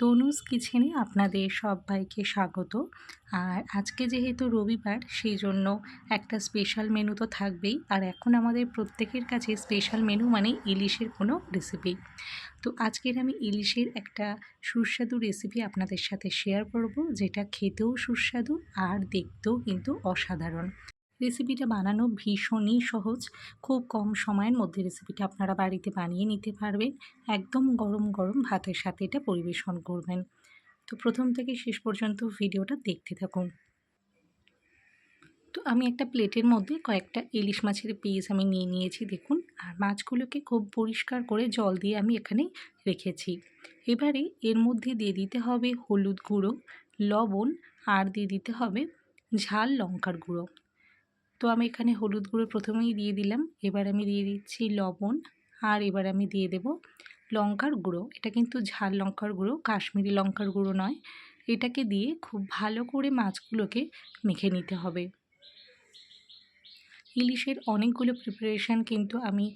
তনুজ কিচেনে আপনাদের সবাইকে স্বাগত। আর আজকে যেহেতু রবিবার সেই জন্য একটা স্পেশাল মেনু তো থাকবেই। আর এখন আমাদের প্রত্যেকের কাছে স্পেশাল মেনু মানে ইলিশের কোনো রেসিপি তো আজকের আমি ইলিশের একটা সুস্বাদু রেসিপি আপনাদের সাথে শেয়ার করব, যেটা খেতেও সুস্বাদু আর দেখতেও কিন্তু অসাধারণ। রেসিপিটা বানানো ভীষণই সহজ। খুব কম সময়ের মধ্যে রেসিপিটা আপনারা বাড়িতে বানিয়ে নিতে পারবেন। একদম গরম গরম ভাতের সাথে এটা পরিবেশন করবেন। তো প্রথম থেকে শেষ পর্যন্ত ভিডিওটা দেখতে থাকুন। তো আমি একটা প্লেটের মধ্যে কয়েকটা ইলিশ মাছের পিস আমি নিয়ে নিয়েছি, দেখুন। আর মাছগুলোকে খুব পরিষ্কার করে জল দিয়ে আমি এখানে রেখেছি। এবারে এর মধ্যে দিয়ে দিতে হবে হলুদ গুঁড়ো, লবণ, আর দিয়ে দিতে হবে ঝাল লঙ্কার গুঁড়ো। তো আমি এখানে হলুদ গুঁড়ো প্রথমেই দিয়ে দিলাম। এবার আমি দিয়ে দিচ্ছি লবণ আর এবার আমি দিয়ে দেব লঙ্কার গুঁড়ো। এটা কিন্তু ঝাল লঙ্কার গুঁড়ো, কাশ্মীরি লঙ্কার গুঁড়ো নয়। এটাকে দিয়ে খুব ভালো করে মাছগুলোকে মেখে নিতে হবে। ইলিশের অনেকগুলো প্রিপারেশান কিন্তু আমি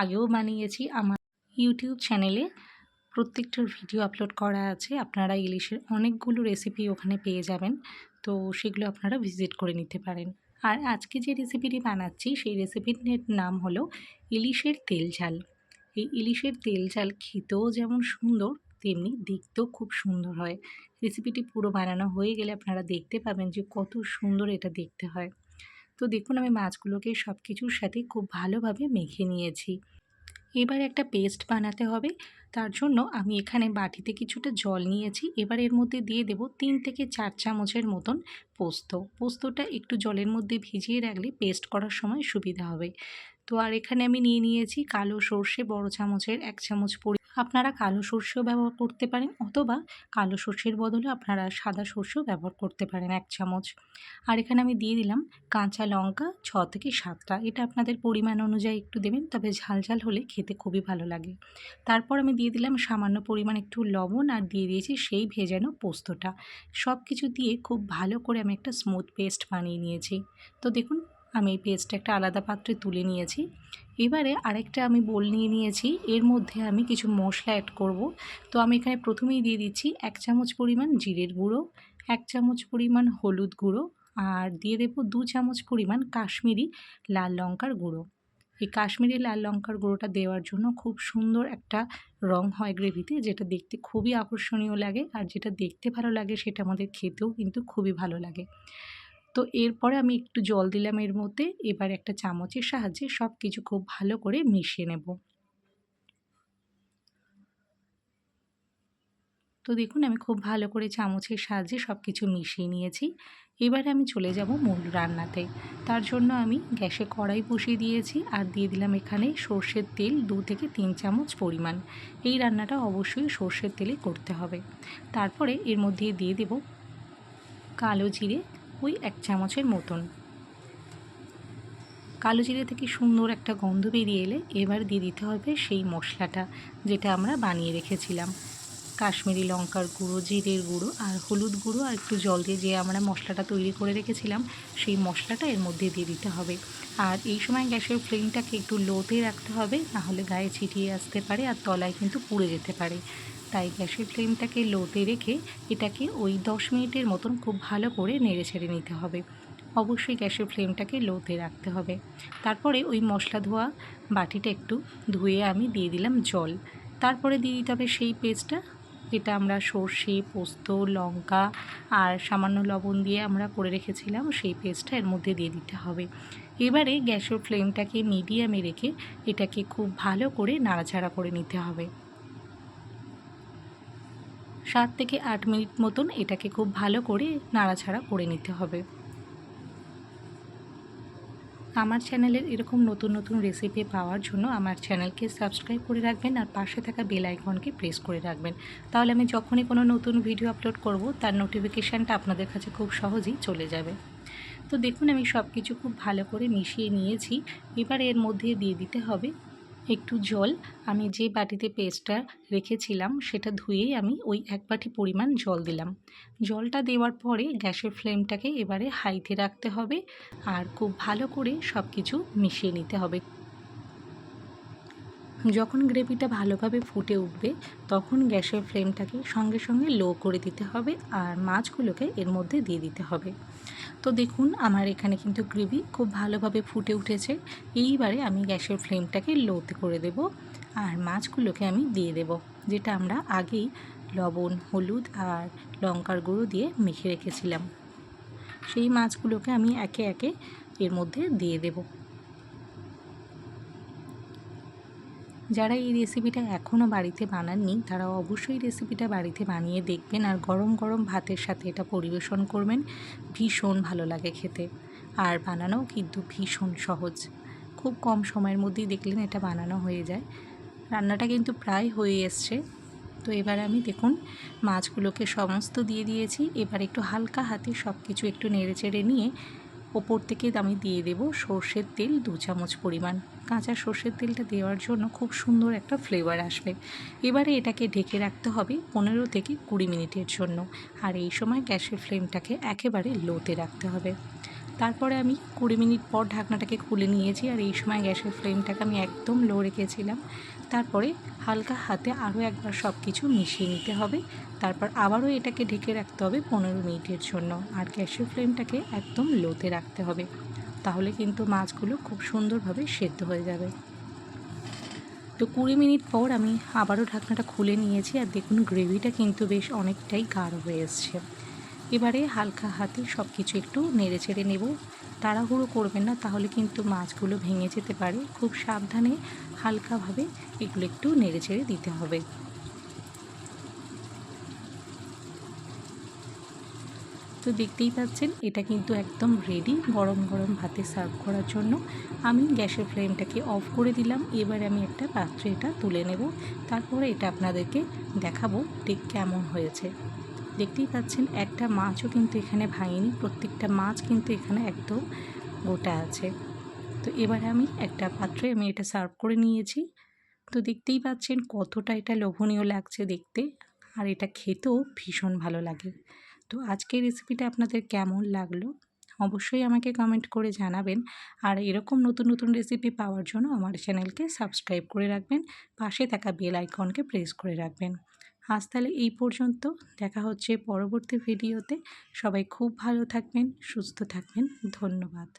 আগেও বানিয়েছি। আমার ইউটিউব চ্যানেলে প্রত্যেকটার ভিডিও আপলোড করা আছে। আপনারা ইলিশের অনেকগুলো রেসিপি ওখানে পেয়ে যাবেন। তো সেগুলো আপনারা ভিজিট করে নিতে পারেন। আর আজকে যে রেসিপিটি বানাচ্ছি, সেই রেসিপিটির নাম হলো ইলিশের তেল ঝাল। এই ইলিশের তেল ঝাল খেতেও যেমন সুন্দর, তেমনি দেখতেও খুব সুন্দর হয়। রেসিপিটি পুরো বানানো হয়ে গেলে আপনারা দেখতে পাবেন যে কত সুন্দর এটা দেখতে হয়। তো দেখুন, আমি মাছগুলোকে সব কিছুর সাথে খুব ভালোভাবে মেখে নিয়েছি। এবার একটা পেস্ট বানাতে হবে। তার জন্য আমি এখানে বাটিতে কিছুটা জল নিয়েছি। এবার এর মধ্যে দিয়ে দেব তিন থেকে চার চামচের মতন পোস্ত। পোস্তটা একটু জলের মধ্যে ভিজিয়ে রাখলে পেস্ট করার সময় সুবিধা হবে। তো আর এখানে আমি নিয়ে নিয়েছি কালো সর্ষে বড় চামচের এক চামচ পরি আপনারা কালো সর্ষেও ব্যবহার করতে পারেন অথবা কালো সর্ষের বদলে আপনারা সাদা সর্ষেও ব্যবহার করতে পারেন এক চামচ। আর এখানে আমি দিয়ে দিলাম কাঁচা লঙ্কা ছ থেকে সাতটা। এটা আপনাদের পরিমাণ অনুযায়ী একটু দেবেন, তবে ঝাল ঝাল হলে খেতে খুবই ভালো লাগে। তারপর আমি দিয়ে দিলাম সামান্য পরিমাণ একটু লবণ আর দিয়ে দিয়েছি সেই ভেজানো পোস্তটা। সব কিছু দিয়ে খুব ভালো করে আমি একটা স্মুথ পেস্ট বানিয়ে নিয়েছি। তো দেখুন, আমি এই পেস্টটা একটা আলাদা পাত্রে তুলে নিয়েছি। এবারে আরেকটা আমি বোল নিয়ে নিয়েছি, এর মধ্যে আমি কিছু মশলা অ্যাড করব। তো আমি এখানে প্রথমেই দিয়ে দিচ্ছি এক চামচ পরিমাণ জিরের গুঁড়ো, এক চামচ পরিমাণ হলুদ গুঁড়ো আর দিয়ে দেবো দু চামচ পরিমাণ কাশ্মীরি লাল লঙ্কার গুঁড়ো। এই কাশ্মীরি লাল লঙ্কার গুঁড়োটা দেওয়ার জন্য খুব সুন্দর একটা রং হয় গ্রেভিতে, যেটা দেখতে খুবই আকর্ষণীয় লাগে আর যেটা দেখতে ভালো লাগে সেটা আমাদের খেতেও কিন্তু খুবই ভালো লাগে। তো এরপরে আমি একটু জল দিলাম এর মধ্যে, এবার একটা চামচের সাহায্যে সব কিছু খুব ভালো করে মিশিয়ে নেব। তো দেখুন, আমি খুব ভালো করে চামচের সাহায্যে সব কিছু মিশিয়ে নিয়েছি। এবারে আমি চলে যাব মূল রান্নাতে। তার জন্য আমি গ্যাসে কড়াই বসিয়ে দিয়েছি আর দিয়ে দিলাম এখানে সর্ষের তেল দু থেকে তিন চামচ পরিমাণ। এই রান্নাটা অবশ্যই সর্ষের তেলে করতে হবে। তারপরে এর মধ্যে দিয়ে দেব কালো জিরে ওই এক চামচের মতন। কালো জিরে থেকে সুন্দর একটা গন্ধ বেরিয়ে এলে এবার দিয়ে দিতে হবে সেই মশলাটা, যেটা আমরা বানিয়ে রেখেছিলাম। কাশ্মীরি লঙ্কার গুঁড়ো, জিরের গুঁড়ো আর হলুদ গুঁড়ো আর একটু জল দিয়ে যে আমরা মশলাটা তৈরি করে রেখেছিলাম, সেই মশলাটা এর মধ্যে দিয়ে দিতে হবে। আর এই সময় গ্যাসের ফ্লেমটাকে একটু লোতে রাখতে হবে, নাহলে গায়ে ছিটিয়ে আসতে পারে আর তলায় কিন্তু পুড়ে যেতে পারে। তাই গ্যাসের ফ্লেমটাকে লোতে রেখে এটাকে ওই দশ মিনিটের মতন খুব ভালো করে নেড়ে ছেড়ে নিতে হবে। অবশ্যই গ্যাসের ফ্লেমটাকে লোতে রাখতে হবে। তারপরে ওই মশলা ধোয়া বাটিটা একটু ধুয়ে আমি দিয়ে দিলাম জল। তারপরে দিয়ে দিতে হবে সেই পেস্টটা। যেটা আমরা সর্ষে, পোস্ত, লঙ্কা আর সামান্য লবণ দিয়ে আমরা করে রেখেছিলাম, সেই পেস্টটা এর মধ্যে দিয়ে দিতে হবে। এবারে গ্যাসের ফ্লেমটাকে মিডিয়ামে রেখে এটাকে খুব ভালো করে নাড়াচাড়া করে নিতে হবে। সাত থেকে আট মিনিট মতন এটাকে খুব ভালো করে নাড়াছাড়া করে নিতে হবে। আমার চ্যানেলের এরকম নতুন নতুন রেসিপি পাওয়ার জন্য আমার চ্যানেলকে সাবস্ক্রাইব করে রাখবেন আর পাশে থাকা বেল আইকনকে প্রেস করে রাখবেন। তাহলে আমি যখনই কোনো নতুন ভিডিও আপলোড করব, তার নোটিফিকেশানটা আপনাদের কাছে খুব সহজেই চলে যাবে। তো দেখুন, আমি সব কিছু খুব ভালো করে মিশিয়ে নিয়েছি। এবার এর মধ্যে দিয়ে দিতে হবে একটু জল। আমি যে বাটিতে পেস্টটা রেখেছিলাম, সেটা ধুয়েই আমি ওই এক বাটি পরিমাণ জল দিলাম। জলটা দেওয়ার পরে গ্যাসের ফ্লেমটাকে এবারে হাইতে রাখতে হবে আর খুব ভালো করে সব কিছু মিশিয়ে নিতে হবে। যখন গ্রেভিটা ভালোভাবে ফুটে উঠবে, তখন গ্যাসের ফ্লেমটাকে সঙ্গে সঙ্গে লো করে দিতে হবে আর মাছগুলোকে এর মধ্যে দিয়ে দিতে হবে। তো দেখুন, আমার এখানে কিন্তু গ্রেভি খুব ভালোভাবে ফুটে উঠেছে। এইবারে আমি গ্যাসের ফ্লেমটাকে লোতে করে দেব আর মাছগুলোকে আমি দিয়ে দেব, যেটা আমরা আগেই লবণ, হলুদ আর লঙ্কার গুঁড়ো দিয়ে মেখে রেখেছিলাম। সেই মাছগুলোকে আমি একে একে এর মধ্যে দিয়ে দেবো। যারা এই রেসিপিটা এখনও বাড়িতে বানাননি তারা অবশ্যই রেসিপিটা বাড়িতে বানিয়ে দেখবেন আর গরম গরম ভাতের সাথে এটা পরিবেশন করবেন। ভীষণ ভালো লাগে খেতে। আর বানানোও কিন্তু ভীষণ সহজ। খুব কম সময়ের মধ্যেই দেখলেন এটা বানানো হয়ে যায়। রান্নাটা কিন্তু প্রায় হয়ে এসছে। তো এবার আমি দেখুন, মাছগুলোকে সমস্ত দিয়ে দিয়েছি। এবার একটু হালকা হাতে সব কিছু একটু নেড়ে চেড়ে নিয়ে ওপর থেকে আমি দিয়ে দেব সর্ষের তেল দু চামচ পরিমাণ। কাঁচা সর্ষের তেলটা দেওয়ার জন্য খুব সুন্দর একটা ফ্লেভার আসবে। এবারে এটাকে ঢেকে রাখতে হবে পনেরো থেকে কুড়ি মিনিটের জন্য। আর এই সময় গ্যাসের ফ্লেমটাকে একেবারে লোতে রাখতে হবে। তারপরে আমি কুড়ি মিনিট পর ঢাকনাটাকে খুলে নিয়েছি। আর এই সময় গ্যাসের ফ্লেমটাকে আমি একদম লো রেখেছিলাম। তারপরে হালকা হাতে আরও একবার সব কিছু মিশিয়ে নিতে হবে। তারপর আবারও এটাকে ঢেকে রাখতে হবে পনেরো মিনিটের জন্য আর গ্যাসের ফ্লেমটাকে একদম লোতে রাখতে হবে। তাহলে কিন্তু মাছগুলো খুব সুন্দরভাবে সেদ্ধ হয়ে যাবে। তো কুড়ি মিনিট পর আমি আবারও ঢাকনাটা খুলে নিয়েছি আর দেখুন গ্রেভিটা কিন্তু বেশ অনেকটাই গাঢ় হয়ে এসছে। এবারে হালকা হাতে সব কিছু একটু নেড়ে চেড়ে নেব। তাড়াহুড়ো করবেন না, তাহলে কিন্তু মাছগুলো ভেঙে যেতে পারে। খুব সাবধানে হালকাভাবে এগুলো একটু নেড়ে চেড়ে দিতে হবে। তো দেখতেই পাচ্ছেন, এটা কিন্তু একদম রেডি গরম গরম ভাতে সার্ভ করার জন্য। আমি গ্যাসের ফ্লেমটাকে অফ করে দিলাম। এবার আমি একটা পাত্রে এটা তুলে নেব। তারপরে এটা আপনাদেরকে দেখাবো, ঠিক কেমন হয়েছে। দেখতেই পাচ্ছেন, একটা মাছও কিন্তু এখানে ভাঙিনি, প্রত্যেকটা মাছ কিন্তু এখানে একদম গোটা আছে। তো এবার আমি একটা পাত্রে আমি এটা সার্ভ করে নিয়েছি। তো দেখতেই পাচ্ছেন কতটা এটা লোভনীয় লাগছে দেখতে, আর এটা খেতেও ভীষণ ভালো লাগে। তো আজকের রেসিপিটা আপনাদের কেমন লাগল? অবশ্যই আমাকে কমেন্ট করে জানাবেন। আর এরকম নতুন নতুন রেসিপি পাওয়ার জন্য আমার চ্যানেলকে সাবস্ক্রাইব করে রাখবেন, পাশে থাকা বেল আইকনকে প্রেস করে রাখবেন। আজ তাহলে এই পর্যন্ত। দেখা হচ্ছে পরবর্তী ভিডিওতে সবাই খুব ভালো থাকবেন, সুস্থ থাকবেন। ধন্যবাদ।